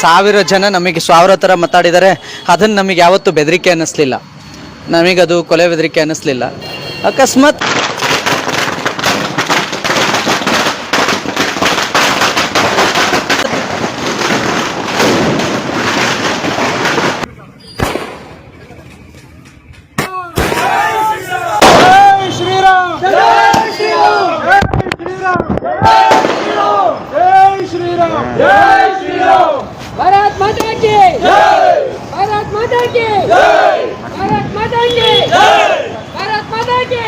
ಸಾವಿರ ಜನ ನಮಗೆ ಸಾವಿರ ಥರ ಮಾತಾಡಿದ್ದಾರೆ. ಅದನ್ನು ನಮಗೆ ಯಾವತ್ತೂ ಬೆದರಿಕೆ ಅನ್ನಿಸ್ಲಿಲ್ಲ. ನಮಗದು ಕೊಲೆ ಬೆದರಿಕೆ ಅನ್ನಿಸ್ಲಿಲ್ಲ. ಅಕಸ್ಮಾತ್ ಶ್ರೀರಾಮ್ ಶ್ರೀರಾಮ್. माता की भारत माता की भारत माता की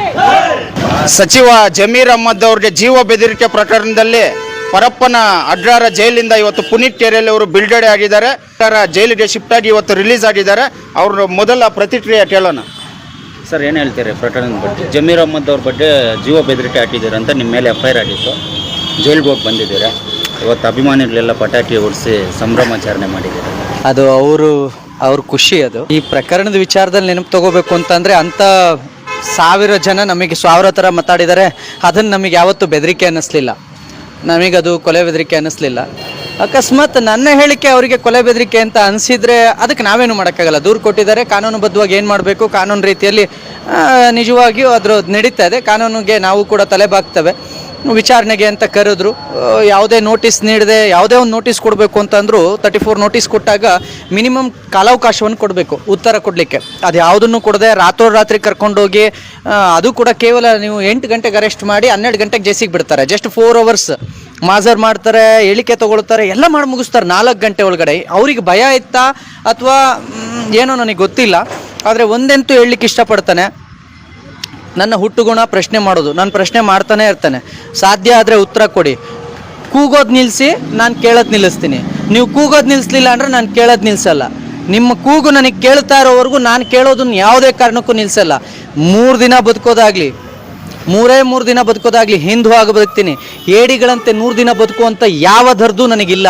ಸಚಿವ ಜಮೀರ್ ಅಹ್ಮದ್ ಅವ್ರಿಗೆ ಜೀವ ಬೆದರಿಕೆ ಪ್ರಕರಣದಲ್ಲಿ ಪರಪ್ಪನ ಅಡ್ರಾರ ಜೈಲಿಂದ ಇವತ್ತು ಪುನೀತ್ ಕೆರೆಯಲ್ಲಿ ಅವರು ಬಿಲ್ಗಡೆ ಆಗಿದ್ದಾರೆ ಅಡ್ರಾರ ಜೈಲಿಗೆ ಶಿಫ್ಟ್ ಆಗಿ ಇವತ್ತು ರಿಲೀಸ್ ಆಗಿದ್ದಾರೆ ಅವ್ರ ಮೊದಲ ಪ್ರತಿಕ್ರಿಯೆ ಕೇಳೋಣ ಸರ್ ಏನು ಹೇಳ್ತೀರಿ ಪ್ರಕರಣದ ಬಗ್ಗೆ ಜಮೀರ್ ಅಹ್ಮದ್ ಅವ್ರ ಬಗ್ಗೆ ಜೀವ ಬೆದರಿಕೆ ಹಾಕಿದ್ದೀರ ಅಂತ ನಿಮ್ಮ ಮೇಲೆ ಎಫ್ ಐ ಆರ್ ಆಗಿತ್ತು ಜೈಲ್ಗೆ ಹೋಗಿ ಬಂದಿದ್ದೀರಾ ಇವತ್ತು ಅಭಿಮಾನಿಗಳೆಲ್ಲ ಪಟಾಕಿ ಹೊಡಿಸಿ ಸಂಭ್ರಮಾಚರಣೆ ಮಾಡಿದ್ದೀರಾ ಅದು ಅವರು ಅವ್ರ ಖುಷಿ ಅದು. ಈ ಪ್ರಕರಣದ ವಿಚಾರದಲ್ಲಿ ನೆನಪು ತಗೋಬೇಕು ಅಂತಂದ್ರೆ ಅಂತ ಸಾವಿರ ಜನ ನಮಗೆ ಸಾವಿರ ಥರ ಮಾತಾಡಿದ್ದಾರೆ. ಅದನ್ನು ನಮಗೆ ಯಾವತ್ತೂ ಬೆದರಿಕೆ ಅನ್ನಿಸ್ಲಿಲ್ಲ. ನಮಗದು ಕೊಲೆ ಬೆದರಿಕೆ ಅನ್ನಿಸ್ಲಿಲ್ಲ. ಅಕಸ್ಮಾತ್ ನನ್ನ ಹೇಳಿಕೆ ಅವರಿಗೆ ಕೊಲೆ ಬೆದರಿಕೆ ಅಂತ ಅನಿಸಿದರೆ ಅದಕ್ಕೆ ನಾವೇನು ಮಾಡೋಕ್ಕಾಗಲ್ಲ. ದೂರು ಕೊಟ್ಟಿದ್ದಾರೆ, ಕಾನೂನುಬದ್ಧವಾಗಿ ಏನು ಮಾಡಬೇಕು, ಕಾನೂನು ರೀತಿಯಲ್ಲಿ ನಿಜವಾಗಿಯೂ ಅದ್ರ ನಡೀತಾ ಇದೆ. ಕಾನೂನಿಗೆ ನಾವು ಕೂಡ ತಲೆ ಬಾಗ್ತೇವೆ ವಿಚಾರಣೆಗೆ ಅಂತ ಕರೆದ್ರು. ಯಾವುದೇ ನೋಟಿಸ್ ನೀಡದೆ, ಯಾವುದೇ ಒಂದು ನೋಟಿಸ್ ಕೊಡಬೇಕು ಅಂತಂದ್ರು ತರ್ಟಿ ಫೋರ್ ನೋಟಿಸ್ ಕೊಟ್ಟಾಗ ಮಿನಿಮಮ್ ಕಾಲಾವಕಾಶವನ್ನು ಕೊಡಬೇಕು, ಉತ್ತರ ಕೊಡಲಿಕ್ಕೆ. ಅದು ಯಾವುದನ್ನು ಕೊಡದೆ ರಾತ್ರೋರಾತ್ರಿ ಕರ್ಕೊಂಡೋಗಿ ಅದು ಕೂಡ ಕೇವಲ ನೀವು ಎಂಟು ಗಂಟೆಗೆ ಅರೆಸ್ಟ್ ಮಾಡಿ ಹನ್ನೆರಡು ಗಂಟೆಗೆ ಜೆಸಿಗೆ ಬಿಡ್ತಾರೆ. ಜಸ್ಟ್ ಫೋರ್ ಅವರ್ಸ್ ಮಾಜರ್ ಮಾಡ್ತಾರೆ, ಹೇಳಿಕೆ ತಗೊಳ್ತಾರೆ, ಎಲ್ಲ ಮಾಡಿ ಮುಗಿಸ್ತಾರೆ ನಾಲ್ಕು ಗಂಟೆ ಒಳಗಡೆ. ಅವ್ರಿಗೆ ಭಯ ಇತ್ತಾ ಅಥವಾ ಏನೋ ನನಗೆ ಗೊತ್ತಿಲ್ಲ. ಆದರೆ ಒಂದೆಂತೂ ಹೇಳಲಿಕ್ಕೆ ಇಷ್ಟಪಡ್ತಾನೆ. ನನ್ನ ಹುಟ್ಟುಗುಣ ಪ್ರಶ್ನೆ ಮಾಡೋದು. ನಾನು ಪ್ರಶ್ನೆ ಮಾಡ್ತಾನೆ ಇರ್ತಾನೆ. ಸಾಧ್ಯ ಆದರೆ ಉತ್ತರ ಕೊಡಿ. ಕೂಗೋದು ನಿಲ್ಲಿಸಿ ನಾನು ಕೇಳೋದು ನಿಲ್ಲಿಸ್ತೀನಿ. ನೀವು ಕೂಗೋದು ನಿಲ್ಲಿಸ್ಲಿಲ್ಲ ಅಂದರೆ ನಾನು ಕೇಳೋದು ನಿಲ್ಲಿಸಲ್ಲ ನಿಮ್ಮ ಕೂಗು ನನಗೆ ಕೇಳ್ತಾ ಇರೋವರೆಗೂ ನಾನು ಕೇಳೋದನ್ನ ಯಾವುದೇ ಕಾರಣಕ್ಕೂ ನಿಲ್ಲಿಸಲ್ಲ ಮೂರು ದಿನ ಬದುಕೋದಾಗಲಿ, ಮೂರೇ ಮೂರು ದಿನ ಬದುಕೋದಾಗಲಿ ಹಿಂದೂ ಆಗಿ ಬದುಕ್ತೀನಿ. ಏಡಿಗಳಂತೆ ನೂರು ದಿನ ಬದುಕುವಂಥ ಯಾವ ದರ್ದು ನನಗಿಲ್ಲ.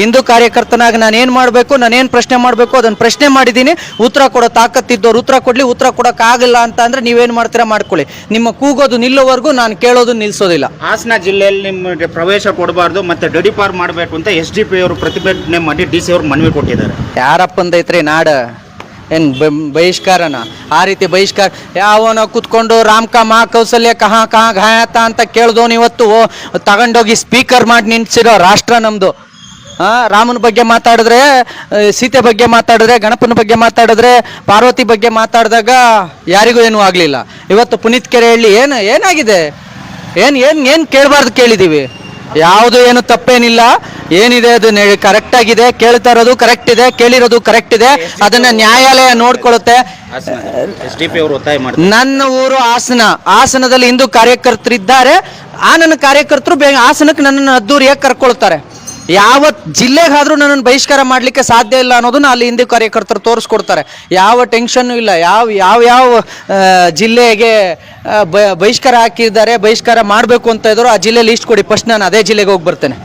ಹಿಂದೂ ಕಾರ್ಯಕರ್ತನಾಗಿ ನಾನು ಏನು ಮಾಡಬೇಕು ನಾನು ಏನು ಪ್ರಶ್ನೆ ಮಾಡಬೇಕು ಅದನ್ನು ಪ್ರಶ್ನೆ ಮಾಡಿದ್ದೀನಿ. ಉತ್ತರ ಕೊಡೋ ತಾಕತ್ತಿದ್ದವ್ರು ಉತ್ತರ ಕೊಡಲಿ ಉತ್ತರ ಕೊಡೋಕ್ಕಾಗಲ್ಲ ಅಂತ ಅಂದರೆ ನೀವೇನು ಮಾಡ್ತೀರಾ ಮಾಡ್ಕೊಳ್ಳಿ. ನಿಮ್ಮ ಕೂಗೋದು ನಿಲ್ಲೋವರೆಗೂ ನಾನು ಕೇಳೋದು ನಿಲ್ಲಿಸೋದಿಲ್ಲ ಹಾಸನ ಜಿಲ್ಲೆಯಲ್ಲಿ ನಿಮಗೆ ಪ್ರವೇಶ ಕೊಡಬಾರ್ದು ಮತ್ತೆ ಡಡಿಪಾರ್ ಮಾಡಬೇಕು ಅಂತ ಎಸ್ ಡಿ ಪಿ ಅವರು ಪ್ರತಿಭಟನೆ ಮಾಡಿ ಡಿ ಸಿ ಅವರು ಮನವಿ ಕೊಟ್ಟಿದ್ದಾರೆ. ಯಾರಪ್ಪಂದೈತ್ರಿ ನಾಡ? ಏನು ಬಹಿಷ್ಕಾರನ? ಆ ರೀತಿ ಬಹಿಷ್ಕಾರ ಯಾವನ ಕೂತ್ಕೊಂಡು ಕಾ ಮಾ ಕೌಸಲ್ಯ ಕಹಾ ಕಹಾ ಘಾಯತ ಅಂತ ಕೇಳ್ದವನು ಇವತ್ತು ತಗೊಂಡೋಗಿ ಸ್ಪೀಕರ್ ಮಾಡಿ ನಿಂತಿರೋ ರಾಷ್ಟ್ರ ನಮ್ಮದು ರಾಮನ ಬಗ್ಗೆ ಮಾತಾಡಿದ್ರೆ ಸೀತೆ ಬಗ್ಗೆ ಮಾತಾಡಿದ್ರೆ ಗಣಪನ ಬಗ್ಗೆ ಮಾತಾಡಿದ್ರೆ ಪಾರ್ವತಿ ಬಗ್ಗೆ ಮಾತಾಡಿದಾಗ ಯಾರಿಗೂ ಏನೂ ಆಗಲಿಲ್ಲ. ಇವತ್ತು ಪುನೀತ್ ಕೆರೆಹಳ್ಳಿ ಏನು ಏನಾಗಿದೆ? ಏನು ಏನು ಏನು ಕೇಳಬಾರ್ದು ಕೇಳಿದ್ದೀವಿ ಯಾವುದು ಏನು ತಪ್ಪೇನಿಲ್ಲ. ಏನಿದೆ ಅದು ಕರೆಕ್ಟ್ ಆಗಿದೆ. ಕೇಳ್ತಾ ಇರೋದು ಕರೆಕ್ಟ್ ಇದೆ. ಕೇಳಿರೋದು ಕರೆಕ್ಟ್ ಇದೆ. ಅದನ್ನ ನ್ಯಾಯಾಲಯ ನೋಡ್ಕೊಳ್ಳುತ್ತೆ. ನನ್ನ ಊರು ಹಾಸನ. ಹಾಸನದಲ್ಲಿ ಹಿಂದೂ ಕಾರ್ಯಕರ್ತರಿದ್ದಾರೆ. ಆ ನನ್ನ ಕಾರ್ಯಕರ್ತರು ಆಸನಕ್ಕೆ ಹಾಸನಕ್ಕೆ ನನ್ನನ್ನು ಅದ್ದೂರಿಯಾಗಿ ಕರ್ಕೊಳ್ತಾರೆ. ಯಾವ ಜಿಲ್ಲೆಗಾದ್ರೂ ನನ್ನನ್ನು ಬಹಿಷ್ಕಾರ ಮಾಡಲಿಕ್ಕೆ ಸಾಧ್ಯ ಇಲ್ಲ ಅನ್ನೋದನ್ನ ಅಲ್ಲಿ ಹಿಂದೂ ಕಾರ್ಯಕರ್ತರು ತೋರಿಸ್ಕೊಡ್ತಾರೆ. ಯಾವ ಟೆನ್ಷನ್ನು ಇಲ್ಲ. ಯಾವ ಯಾವ ಯಾವ ಜಿಲ್ಲೆಗೆ ಬಹಿಷ್ಕಾರ ಹಾಕಿದ್ದಾರೆ, ಬಹಿಷ್ಕಾರ ಮಾಡಬೇಕು ಅಂತ ಇದ್ರು ಆ ಜಿಲ್ಲೆ ಲೀಸ್ಟ್ ಕೊಡಿ. ಫಸ್ಟ್ ನಾನು ಅದೇ ಜಿಲ್ಲೆಗೆ ಹೋಗಿ ಬರ್ತೇನೆ.